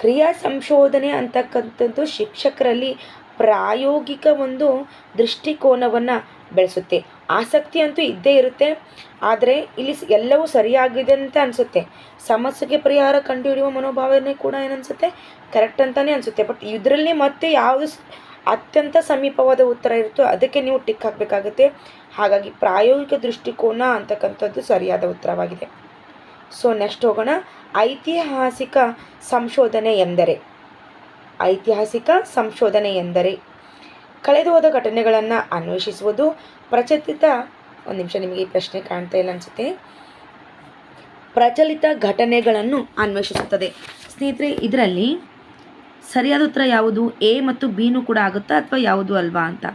A: ಕ್ರಿಯಾ ಸಂಶೋಧನೆ ಅಂತಕ್ಕಂಥದ್ದು ಶಿಕ್ಷಕರಲ್ಲಿ ಪ್ರಾಯೋಗಿಕ ಒಂದು ದೃಷ್ಟಿಕೋನವನ್ನು ಬೆಳೆಸುತ್ತೆ. ಆಸಕ್ತಿ ಅಂತೂ ಇದ್ದೇ ಇರುತ್ತೆ. ಆದರೆ ಇಲ್ಲಿ ಎಲ್ಲವೂ ಸರಿಯಾಗಿದೆ ಅಂತ ಅನಿಸುತ್ತೆ. ಸಮಸ್ಯೆಗೆ ಪರಿಹಾರ ಕಂಡುಹಿಡಿಯುವ ಮನೋಭಾವನೆ ಕೂಡ ಏನನ್ಸುತ್ತೆ? ಕರೆಕ್ಟ್ ಅಂತಲೇ ಅನಿಸುತ್ತೆ. ಬಟ್ ಇದರಲ್ಲಿ ಮತ್ತೆ ಯಾವುದು ಅತ್ಯಂತ ಸಮೀಪವಾದ ಉತ್ತರ ಇರುತ್ತೋ ಅದಕ್ಕೆ ನೀವು ಟಿಕ್ ಹಾಕಬೇಕಾಗುತ್ತೆ. ಹಾಗಾಗಿ ಪ್ರಾಯೋಗಿಕ ದೃಷ್ಟಿಕೋನ ಅಂತಕ್ಕಂಥದ್ದು ಸರಿಯಾದ ಉತ್ತರವಾಗಿದೆ. ಸೊ ನೆಕ್ಸ್ಟ್ ಹೋಗೋಣ. ಐತಿಹಾಸಿಕ ಸಂಶೋಧನೆ ಎಂದರೆ, ಐತಿಹಾಸಿಕ ಸಂಶೋಧನೆ ಎಂದರೆ ಕಳೆದು ಹೋದ ಘಟನೆಗಳನ್ನು ಅನ್ವೇಷಿಸುವುದು. ಪ್ರಚಲಿತ, ಒಂದು ನಿಮಿಷ ನಿಮಗೆ ಈ ಪ್ರಶ್ನೆ ಕಾಣ್ತಾ ಇಲ್ಲ ಅನಿಸುತ್ತೆ. ಪ್ರಚಲಿತ ಘಟನೆಗಳನ್ನು ಅನ್ವೇಷಿಸುತ್ತದೆ. ಸ್ನೇಹಿತರೆ, ಇದರಲ್ಲಿ ಸರಿಯಾದ ಉತ್ತರ ಯಾವುದು? ಎ ಮತ್ತು ಬಿನೂ ಕೂಡ ಆಗುತ್ತಾ ಅಥವಾ ಯಾವುದು ಅಲ್ವಾ ಅಂತ?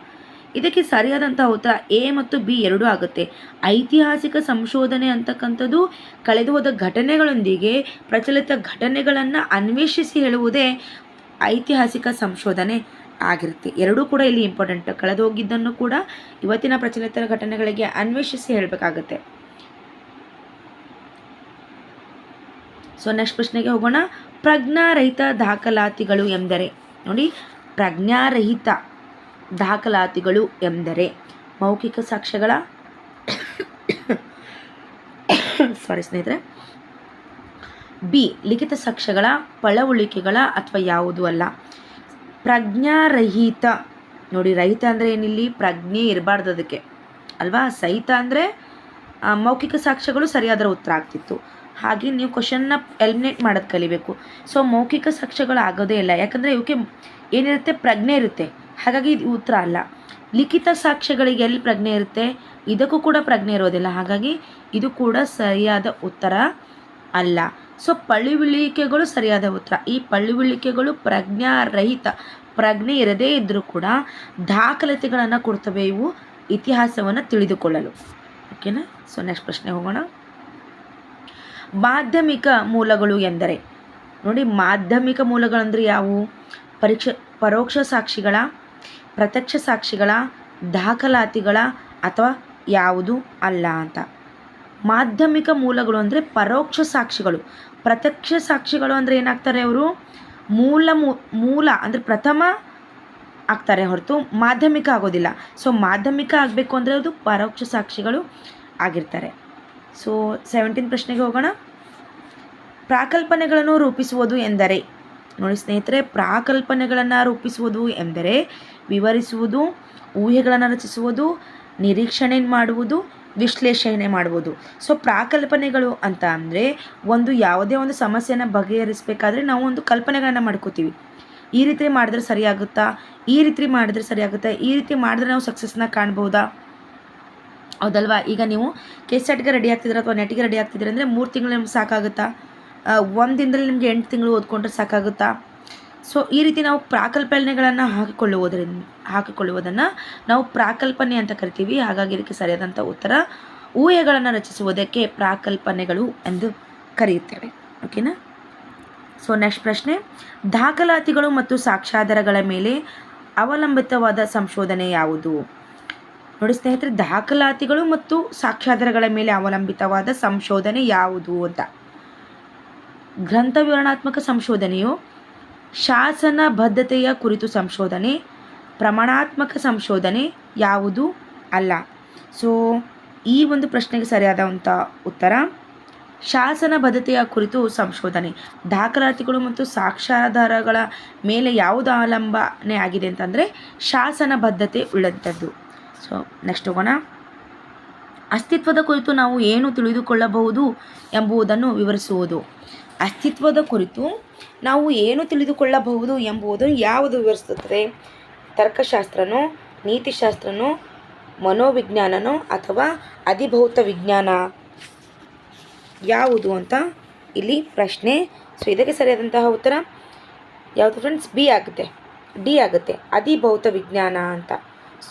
A: ಇದಕ್ಕೆ ಸರಿಯಾದಂಥ ಉತ್ತರ ಎ ಮತ್ತು ಬಿ ಎರಡೂ ಆಗುತ್ತೆ. ಐತಿಹಾಸಿಕ ಸಂಶೋಧನೆ ಅಂತಕ್ಕಂಥದ್ದು ಕಳೆದು ಹೋದ ಘಟನೆಗಳೊಂದಿಗೆ ಪ್ರಚಲಿತ ಘಟನೆಗಳನ್ನು ಅನ್ವೇಷಿಸಿ ಹೇಳುವುದೇ ಐತಿಹಾಸಿಕ ಸಂಶೋಧನೆ ಆಗಿರುತ್ತೆ. ಎರಡೂ ಕೂಡ ಇಲ್ಲಿ ಇಂಪಾರ್ಟೆಂಟ್ ಕಳೆದು ಹೋಗಿದ್ದನ್ನು ಕೂಡ ಇವತ್ತಿನ ಪ್ರಚಲಿತ ಘಟನೆಗಳಿಗೆ ಅನ್ವೇಷಿಸಿ ಹೇಳಬೇಕಾಗತ್ತೆ. ಸೊ ನೆಕ್ಸ್ಟ್ ಪ್ರಶ್ನೆಗೆ ಹೋಗೋಣ. ಪ್ರಜ್ಞಾರಹಿತ ದಾಖಲಾತಿಗಳು ಎಂದರೆ, ನೋಡಿ, ಪ್ರಜ್ಞಾರಹಿತ ದಾಖಲಾತಿಗಳು ಎಂದರೆ ಮೌಖಿಕ ಸಾಕ್ಷ್ಯಗಳ ಸಾರಿ ಸ್ನೇಹಿತರೆ. ಬಿ ಲಿಖಿತ ಸಾಕ್ಷ್ಯಗಳ, ಪಳವಳಿಕೆಗಳ ಅಥವಾ ಯಾವುದು ಅಲ್ಲ. ಪ್ರಜ್ಞಾರಹಿತ. ನೋಡಿ, ರಹಿತ ಅಂದರೆ ಏನಿಲ್ಲಿ? ಪ್ರಜ್ಞೆ ಇರಬಾರ್ದು ಅದಕ್ಕೆ. ಅಲ್ವಾ? ಸಹಿತ ಅಂದರೆ ಮೌಖಿಕ ಸಾಕ್ಷ್ಯಗಳು ಸರಿಯಾದ ಉತ್ತರ ಆಗ್ತಿತ್ತು. ಹಾಗೆ ನೀವು ಕ್ವಶನ್ನ ಎಲಿಮಿನೇಟ್ ಮಾಡೋದು ಕಲಿಬೇಕು. ಸೊ ಮೌಖಿಕ ಸಾಕ್ಷ್ಯಗಳು ಆಗೋದೇ ಇಲ್ಲ. ಯಾಕಂದರೆ ಇವಕ್ಕೆ ಏನಿರುತ್ತೆ? ಪ್ರಜ್ಞೆ ಇರುತ್ತೆ. ಹಾಗಾಗಿ ಇದು ಉತ್ತರ ಅಲ್ಲ. ಲಿಖಿತ ಸಾಕ್ಷ್ಯಗಳಿಗೆ ಎಲ್ಲಿ ಪ್ರಜ್ಞೆ ಇರುತ್ತೆ? ಇದಕ್ಕೂ ಕೂಡ ಪ್ರಜ್ಞೆ ಇರೋದಿಲ್ಲ. ಹಾಗಾಗಿ ಇದು ಕೂಡ ಸರಿಯಾದ ಉತ್ತರ ಅಲ್ಲ. ಸೊ ಪಳಿವಿಳಿಕೆಗಳು ಸರಿಯಾದ ಉತ್ತರ. ಈ ಪಳಿವಿಳಿಕೆಗಳು ಪ್ರಜ್ಞಾರಹಿತ. ಪ್ರಜ್ಞೆ ಇರದೇ ಇದ್ದರೂ ಕೂಡ ದಾಖಲತೆಗಳನ್ನು ಕೊಡ್ತವೆ ಇವು ಇತಿಹಾಸವನ್ನು ತಿಳಿದುಕೊಳ್ಳಲು. ಓಕೆನಾ ಸೊ ನೆಕ್ಸ್ಟ್ ಪ್ರಶ್ನೆ ಹೋಗೋಣ. ಮಾಧ್ಯಮಿಕ ಮೂಲಗಳು ಎಂದರೆ? ನೋಡಿ, ಮಾಧ್ಯಮಿಕ ಮೂಲಗಳಂದರೆ ಯಾವುವು ಪರೀಕ್ಷೆ, ಪರೋಕ್ಷ ಸಾಕ್ಷಿಗಳ, ಪ್ರತ್ಯಕ್ಷ ಸಾಕ್ಷಿಗಳ, ದಾಖಲಾತಿಗಳ ಅಥವಾ ಯಾವುದು ಅಲ್ಲ ಅಂತ. ಮಾಧ್ಯಮಿಕ ಮೂಲಗಳು ಅಂದರೆ ಪರೋಕ್ಷ ಸಾಕ್ಷಿಗಳು. ಪ್ರತ್ಯಕ್ಷ ಸಾಕ್ಷಿಗಳು ಅಂದರೆ ಏನಾಗ್ತಾರೆ ಅವರು? ಮೂಲ ಮೂಲ ಅಂದರೆ ಪ್ರಥಮ ಆಗ್ತಾರೆ ಹೊರತು ಮಾಧ್ಯಮಿಕ ಆಗೋದಿಲ್ಲ. ಸೊ ಮಾಧ್ಯಮಿಕ ಆಗಬೇಕು ಅಂದರೆ ಅದು ಪರೋಕ್ಷ ಸಾಕ್ಷಿಗಳು ಆಗಿರ್ತಾರೆ. ಸೊ ಸೆವೆಂಟೀನ್ ಪ್ರಶ್ನೆಗೆ ಹೋಗೋಣ. ಪ್ರಾಕಲ್ಪನೆಗಳನ್ನು ರೂಪಿಸುವುದು ಎಂದರೆ ನೋಡಿ ಸ್ನೇಹಿತರೆ, ಪ್ರಾಕಲ್ಪನೆಗಳನ್ನು ರೂಪಿಸುವುದು ಎಂದರೆ ವಿವರಿಸುವುದು, ಊಹೆಗಳನ್ನು ರಚಿಸುವುದು, ನಿರೀಕ್ಷಣೆ ಮಾಡುವುದು, ವಿಶ್ಲೇಷಣೆ ಮಾಡುವುದು. ಸೊ ಪ್ರಾಕಲ್ಪನೆಗಳು ಅಂತ ಅಂದರೆ ಒಂದು ಯಾವುದೇ ಒಂದು ಸಮಸ್ಯೆನ ಬಗೆಹರಿಸಬೇಕಾದ್ರೆ ನಾವು ಒಂದು ಕಲ್ಪನೆಗಳನ್ನು ಮಾಡ್ಕೋತೀವಿ. ಈ ರೀತಿ ಮಾಡಿದ್ರೆ ಸರಿಯಾಗುತ್ತಾ? ಈ ರೀತಿ ಮಾಡಿದ್ರೆ ಸರಿಯಾಗುತ್ತಾ? ಈ ರೀತಿ ಮಾಡಿದ್ರೆ ನಾವು ಸಕ್ಸಸ್ನ ಕಾಣ್ಬೋದಾ? ಹೌದಲ್ವಾ? ಈಗ ನೀವು ಕೆ ಸೆಟ್ಗೆ ರೆಡಿ ಆಗ್ತಿದ್ರೆ ಅಥವಾ ನೆಟ್ಗೆ ರೆಡಿ ಆಗ್ತಿದ್ರೆ ಅಂದರೆ ಮೂರು ತಿಂಗಳು ನಿಮ್ಗೆ ಸಾಕಾಗುತ್ತಾ? ಒಂದು ದಿನದಲ್ಲಿ ನಿಮಗೆ ಎಂಟು ತಿಂಗಳು ಓದ್ಕೊಂಡ್ರೆ ಸಾಕಾಗುತ್ತಾ? ಸೊ ಈ ರೀತಿ ನಾವು ಪ್ರಾಕಲ್ಪನೆಗಳನ್ನು ಹಾಕಿಕೊಳ್ಳುವುದರಿಂದ, ಹಾಕಿಕೊಳ್ಳುವುದನ್ನು ನಾವು ಪ್ರಾಕಲ್ಪನೆ ಅಂತ ಕರಿತೀವಿ. ಹಾಗಾಗಿ ಇದಕ್ಕೆ ಸರಿಯಾದಂಥ ಉತ್ತರ, ಊಹೆಗಳನ್ನು ರಚಿಸುವುದಕ್ಕೆ ಪ್ರಾಕಲ್ಪನೆಗಳು ಎಂದು ಕರೆಯುತ್ತೇವೆ. ಓಕೆನಾ ಸೊ ನೆಕ್ಸ್ಟ್ ಪ್ರಶ್ನೆ, ದಾಖಲಾತಿಗಳು ಮತ್ತು ಸಾಕ್ಷ್ಯಾಧಾರಗಳ ಮೇಲೆ ಅವಲಂಬಿತವಾದ ಸಂಶೋಧನೆ ಯಾವುದು? ನೋಡಿ ಸ್ನೇಹಿತರೆ, ದಾಖಲಾತಿಗಳು ಮತ್ತು ಸಾಕ್ಷ್ಯಾಧಾರಗಳ ಮೇಲೆ ಅವಲಂಬಿತವಾದ ಸಂಶೋಧನೆ ಯಾವುದು ಅಂತ. ಗ್ರಂಥ ವಿವರಣಾತ್ಮಕ ಸಂಶೋಧನೆಯು ಶಾಸನ ಬದ್ಧತೆಯ ಕುರಿತು ಸಂಶೋಧನೆ, ಪ್ರಮಾಣಾತ್ಮಕ ಸಂಶೋಧನೆ ಯಾವುದು ಅಲ್ಲ. ಸೊ ಈ ಒಂದು ಪ್ರಶ್ನೆಗೆ ಸರಿಯಾದಂಥ ಉತ್ತರ, ಶಾಸನ ಬದ್ಧತೆಯ ಕುರಿತು ಸಂಶೋಧನೆ. ದಾಖಲಾತಿಗಳು ಮತ್ತು ಸಾಕ್ಷಾಧಾರಗಳ ಮೇಲೆ ಯಾವುದು ಅವಲಂಬನೆ ಆಗಿದೆ ಅಂತಂದರೆ ಶಾಸನ ಬದ್ಧತೆ ಉಳ್ಳಂಥದ್ದು. ಸೊ ನೆಕ್ಸ್ಟ್ ಹೋಗೋಣ. ಅಸ್ತಿತ್ವದ ಕುರಿತು ನಾವು ಏನು ತಿಳಿದುಕೊಳ್ಳಬಹುದು ಎಂಬುದನ್ನು ವಿವರಿಸುವುದು. ಅಸ್ತಿತ್ವದ ಕುರಿತು ನಾವು ಏನು ತಿಳಿದುಕೊಳ್ಳಬಹುದು ಎಂಬುದು ಯಾವುದು ವಿವರಿಸುತ್ತದೆ? ತರ್ಕಶಾಸ್ತ್ರನೋ, ನೀತಿಶಾಸ್ತ್ರನೋ, ಮನೋವಿಜ್ಞಾನನೋ ಅಥವಾ ಅಧಿಭೌತ ವಿಜ್ಞಾನ? ಯಾವುದು ಅಂತ ಇಲ್ಲಿ ಪ್ರಶ್ನೆ. ಸೊ ಇದಕ್ಕೆ ಸರಿಯಾದಂತಹ ಉತ್ತರ ಯಾವುದು ಫ್ರೆಂಡ್ಸ್ ಬಿ ಆಗುತ್ತೆ. ಡಿ ಆಗುತ್ತೆ. ಅಧಿಭೌತ ವಿಜ್ಞಾನ ಅಂತ.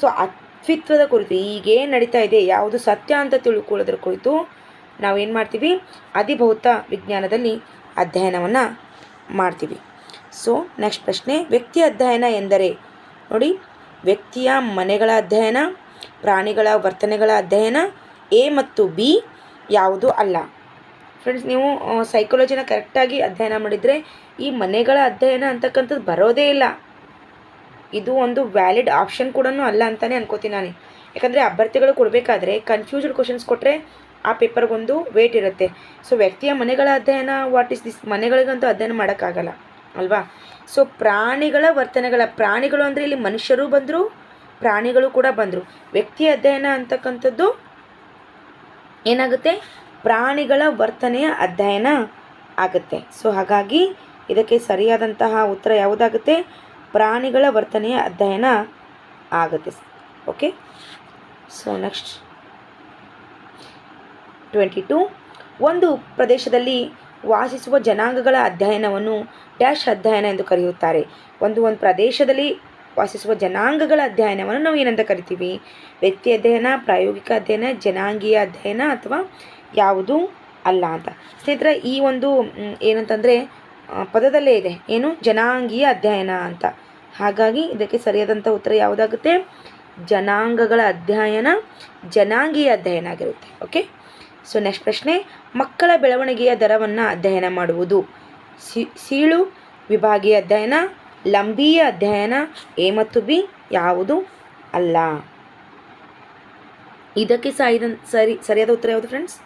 A: ಸೊ ಅಸ್ತಿತ್ವದ ಕುರಿತು ಈಗೇನು ನಡೀತಾ ಇದೆ. ಯಾವುದು ಸತ್ಯ ಅಂತ ತಿಳ್ಕೊಳ್ಳೋದ್ರ ಕುರಿತು ನಾವೇನು ಮಾಡ್ತೀವಿ? ಅಧಿಭೌತ ವಿಜ್ಞಾನದಲ್ಲಿ ಅಧ್ಯಯನವನ್ನು ಮಾಡ್ತೀವಿ. ಸೊ ನೆಕ್ಸ್ಟ್ ಪ್ರಶ್ನೆ, ವ್ಯಕ್ತಿ ಅಧ್ಯಯನ ಎಂದರೆ? ನೋಡಿ, ವ್ಯಕ್ತಿಯ ಮನೆಗಳ ಅಧ್ಯಯನ, ಪ್ರಾಣಿಗಳ ವರ್ತನೆಗಳ ಅಧ್ಯಯನ, ಎ ಮತ್ತು ಬಿ ಯಾವುದು ಅಲ್ಲ. ಫ್ರೆಂಡ್ಸ್ ನೀವು ಸೈಕಾಲಜಿನ ಕರೆಕ್ಟಾಗಿ ಅಧ್ಯಯನ ಮಾಡಿದರೆ ಈ ಮನೆಗಳ ಅಧ್ಯಯನ ಅಂತಕ್ಕಂಥದ್ದು ಬರೋದೇ ಇಲ್ಲ. ಇದು ಒಂದು ವ್ಯಾಲಿಡ್ ಆಪ್ಷನ್ ಕೂಡ ಅಲ್ಲ ಅಂತಲೇ ಅನ್ಕೋತೀನಿ ನಾನು. ಯಾಕಂದರೆ ಅಭ್ಯರ್ಥಿಗಳು ಕೊಡಬೇಕಾದ್ರೆ ಕನ್ಫ್ಯೂಸ್ಡ್ ಕ್ವಶನ್ಸ್ ಕೊಟ್ಟರೆ ಆ ಪೇಪರ್ಗೊಂದು ವೇಟ್ ಇರುತ್ತೆ. ಸೊ ವ್ಯಕ್ತಿಯ ಮನೆಗಳ ಅಧ್ಯಯನ ವಾಟ್ ಇಸ್ ದಿಸ್ ಮನೆಗಳಿಗಂತೂ ಅಧ್ಯಯನ ಮಾಡೋಕ್ಕಾಗಲ್ಲ, ಅಲ್ವಾ? ಸೊ ಪ್ರಾಣಿಗಳ ವರ್ತನೆಗಳ, ಪ್ರಾಣಿಗಳು ಅಂದರೆ ಇಲ್ಲಿ ಮನುಷ್ಯರು ಬಂದರು, ಪ್ರಾಣಿಗಳು ಕೂಡ ಬಂದರು. ವ್ಯಕ್ತಿ ಅಧ್ಯಯನ ಅಂತಕ್ಕಂಥದ್ದು ಏನಾಗುತ್ತೆ? ಪ್ರಾಣಿಗಳ ವರ್ತನೆಯ ಅಧ್ಯಯನ ಆಗುತ್ತೆ. ಸೊ ಹಾಗಾಗಿ ಇದಕ್ಕೆ ಸರಿಯಾದಂತಹ ಉತ್ತರ ಯಾವುದಾಗುತ್ತೆ? ಪ್ರಾಣಿಗಳ ವರ್ತನೆಯ ಅಧ್ಯಯನ ಆಗುತ್ತೆ. Okay so next twenty two. ಒಂದು ಪ್ರದೇಶದಲ್ಲಿ ವಾಸಿಸುವ ಜನಾಂಗಗಳ ಅಧ್ಯಯನವನ್ನು ಡ್ಯಾಶ್ ಅಧ್ಯಯನ ಎಂದು ಕರೆಯುತ್ತಾರೆ. ಒಂದು ಒಂದು ಪ್ರದೇಶದಲ್ಲಿ ವಾಸಿಸುವ ಜನಾಂಗಗಳ ಅಧ್ಯಯನವನ್ನು ನಾವು ಏನಂತ ಕರಿತೀವಿ? ವ್ಯಕ್ತಿ ಅಧ್ಯಯನ, ಪ್ರಾಯೋಗಿಕ ಅಧ್ಯಯನ, ಜನಾಂಗೀಯ ಅಧ್ಯಯನ ಅಥವಾ ಯಾವುದು ಅಲ್ಲ ಅಂತ. ಸ್ನೇಹಿತರೆ, ಈ ಒಂದು ಏನಂತಂದರೆ ಪದದಲ್ಲೇ ಇದೆ. ಏನು? ಜನಾಂಗೀಯ ಅಧ್ಯಯನ ಅಂತ. ಹಾಗಾಗಿ ಇದಕ್ಕೆ ಸರಿಯಾದಂಥ ಉತ್ತರ ಯಾವುದಾಗುತ್ತೆ? ಜನಾಂಗಗಳ ಅಧ್ಯಯನ, ಜನಾಂಗೀಯ ಅಧ್ಯಯನ ಆಗಿರುತ್ತೆ. ಓಕೆ? ಸೊ ನೆಕ್ಸ್ಟ್ ಪ್ರಶ್ನೆ, ಮಕ್ಕಳ ಬೆಳವಣಿಗೆಯ ದರವನ್ನು ಅಧ್ಯಯನ ಮಾಡುವುದು. ಸೀಳು ವಿಭಾಗೀಯ ಅಧ್ಯಯನ, ಲಂಬೀಯ ಅಧ್ಯಯನ, ಎ ಮತ್ತು ಬಿ ಯಾವುದು? ಅಲ್ಲ. ಇದಕ್ಕೆ ಸಾಯಿದ ಸರಿ, ಸರಿಯಾದ ಉತ್ತರ ಯಾವುದು ಫ್ರೆಂಡ್ಸ್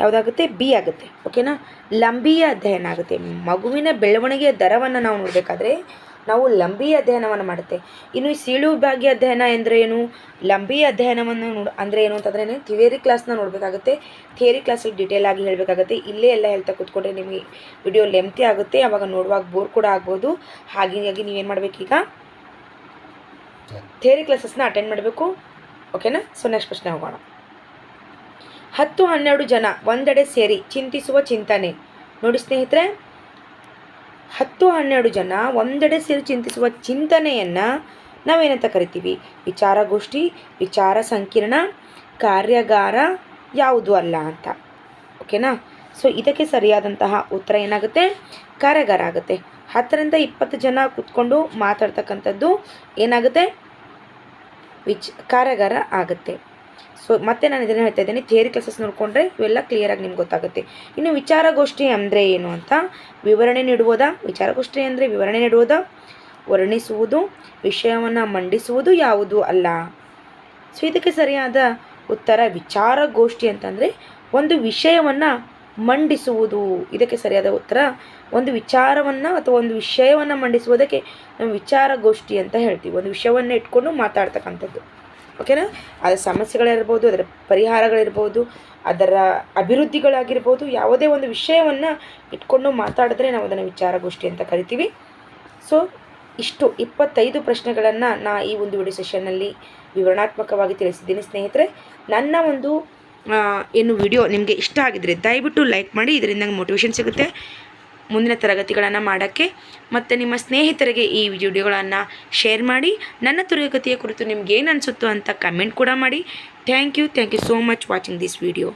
A: ಯಾವುದಾಗುತ್ತೆ? ಬಿ ಆಗುತ್ತೆ. ಓಕೆನಾ ಲಂಬೀಯ ಅಧ್ಯಯನ ಆಗುತ್ತೆ. ಮಗುವಿನ ಬೆಳವಣಿಗೆಯ ದರವನ್ನು ನಾವು ನೋಡಬೇಕಾದ್ರೆ ನಾವು ಲಂಬಿ ಅಧ್ಯಯನವನ್ನು ಮಾಡುತ್ತೆ. ಇನ್ನು ಸೀಳು ಭಾಗ್ಯ ಅಧ್ಯಯನ ಎಂದರೆ ಏನು? ಲಂಬಿ ಅಧ್ಯಯನವನ್ನು ನೋಡು, ಅಂದರೆ ಏನು ಅಂತಂದ್ರೆ ಥಿಯರಿ ಕ್ಲಾಸ್ನ ನೋಡಬೇಕಾಗುತ್ತೆ. ಥಿಯರಿ ಕ್ಲಾಸಲ್ಲಿ ಡೀಟೇಲ್ ಆಗಿ ಹೇಳಬೇಕಾಗುತ್ತೆ. ಇಲ್ಲೇ ಎಲ್ಲ ಹೇಳ್ತಾ ಕೂತ್ಕೊಂಡ್ರೆ ನಿಮಗೆ ವಿಡಿಯೋ ಲೆಂತಿ ಆಗುತ್ತೆ. ಅವಾಗ ನೋಡುವಾಗ ಬೋರ್ ಕೂಡ ಆಗ್ಬೋದು. ಹಾಗಾಗಿ ನೀವೇನು ಮಾಡಬೇಕೀಗ ಥಿಯರಿ ಕ್ಲಾಸಸ್ನ ಅಟೆಂಡ್ ಮಾಡಬೇಕು. ಓಕೆನಾ ಸೊ ನೆಕ್ಸ್ಟ್ ಪ್ರಶ್ನೆ ಹೋಗೋಣ. ಹತ್ತು ಹನ್ನೆರಡು ಜನ ಒಂದೆಡೆ ಸೇರಿ ಚಿಂತಿಸುವ ಚಿಂತನೆ. ನೋಡಿ ಸ್ನೇಹಿತರೆ ಹತ್ತು ಹನ್ನೆರಡು ಜನ ಒಂದೆಡೆ ಸೇರಿ ಚಿಂತಿಸುವ ಚಿಂತನೆಯನ್ನು ನಾವೇನಂತ ಕರಿತೀವಿ? ವಿಚಾರಗೋಷ್ಠಿ ವಿಚಾರ ಸಂಕಿರಣ, ಕಾರ್ಯಾಗಾರ ಯಾವುದು ಅಲ್ಲ ಅಂತ. ಓಕೆನಾ? ಸೊ, ಇದಕ್ಕೆ ಸರಿಯಾದಂತಹ ಉತ್ತರ ಏನಾಗುತ್ತೆ? ಕಾರ್ಯಾಗಾರ ಆಗುತ್ತೆ. ಹತ್ತರಿಂದ ಇಪ್ಪತ್ತು ಜನ ಕೂತ್ಕೊಂಡು ಮಾತಾಡ್ತಕ್ಕಂಥದ್ದು ಏನಾಗುತ್ತೆ? ವಿಚ್ ಕಾರ್ಯಾಗಾರ ಆಗುತ್ತೆ. ಸೊ ಮತ್ತೆ ನಾನು ಇದನ್ನು ಹೇಳ್ತಾ ಇದ್ದೀನಿ. ಥಿಯರಿ ಕ್ಲಾಸಸ್ ನೋಡಿಕೊಂಡ್ರೆ ಇವೆಲ್ಲ ಕ್ಲಿಯರಾಗಿ ನಿಮ್ಗೆ ಗೊತ್ತಾಗುತ್ತೆ. ಇನ್ನು ವಿಚಾರಗೋಷ್ಠಿ ಅಂದರೆ ಏನು ಅಂತ ವಿವರಣೆ ನೀಡುವುದಾ ವಿಚಾರಗೋಷ್ಠಿ ಅಂದರೆ ವಿವರಣೆ ನೀಡುವುದಾ ವರ್ಣಿಸುವುದು, ವಿಷಯವನ್ನು ಮಂಡಿಸುವುದು ಯಾವುದು ಅಲ್ಲ? ಸೊ ಇದಕ್ಕೆ ಸರಿಯಾದ ಉತ್ತರ ವಿಚಾರಗೋಷ್ಠಿ ಅಂತಂದರೆ ಒಂದು ವಿಷಯವನ್ನು ಮಂಡಿಸುವುದು. ಇದಕ್ಕೆ ಸರಿಯಾದ ಉತ್ತರ ಒಂದು ವಿಚಾರವನ್ನು ಅಥವಾ ಒಂದು ವಿಷಯವನ್ನು ಮಂಡಿಸುವುದಕ್ಕೆ ನಾವು ವಿಚಾರಗೋಷ್ಠಿ ಅಂತ ಹೇಳ್ತೀವಿ. ಒಂದು ವಿಷಯವನ್ನು ಇಟ್ಕೊಂಡು ಮಾತಾಡ್ತಕ್ಕಂಥದ್ದು. ಓಕೆನಾ? ಅದರ ಸಮಸ್ಯೆಗಳಿರ್ಬೋದು, ಅದರ ಪರಿಹಾರಗಳಿರ್ಬೋದು, ಅದರ ಅಭಿವೃದ್ಧಿಗಳಾಗಿರ್ಬೋದು, ಯಾವುದೇ ಒಂದು ವಿಷಯವನ್ನು ಇಟ್ಕೊಂಡು ಮಾತಾಡಿದ್ರೆ ನಾವು ಅದನ್ನು ವಿಚಾರಗೋಷ್ಠಿ ಅಂತ ಕರಿತೀವಿ. ಸೊ ಇಷ್ಟು ಇಪ್ಪತ್ತೈದು ಪ್ರಶ್ನೆಗಳನ್ನು ನಾ ಈ ಒಂದು ವಿಡಿಯೋ ಸೆಷನ್ನಲ್ಲಿ ವಿವರಣಾತ್ಮಕವಾಗಿ ತಿಳಿಸಿದ್ದೀನಿ ಸ್ನೇಹಿತರೆ. ನನ್ನ ಒಂದು ಏನು ವಿಡಿಯೋ ನಿಮಗೆ ಇಷ್ಟ ಆಗಿದ್ರೆ ದಯವಿಟ್ಟು ಲೈಕ್ ಮಾಡಿ, ಇದರಿಂದ ನಂಗೆ ಮೋಟಿವೇಶನ್ ಸಿಗುತ್ತೆ. ಮುಂದಿನ ತರಗತಿಗಳನ್ನು ಮಾಡೋಕ್ಕೆ ಮತ್ತು ನಿಮ್ಮ ಸ್ನೇಹಿತರಿಗೆ ಈ ವಿಡಿಯೋಗಳನ್ನು ಶೇರ್ ಮಾಡಿ, ನನ್ನ ತರಗತಿಯ ಕುರಿತು ನಿಮ್ಗೆ ಏನು ಅನಿಸುತ್ತೋ ಅಂತ ಕಮೆಂಟ್ ಕೂಡ ಮಾಡಿ. Thank you thank you so much watching this video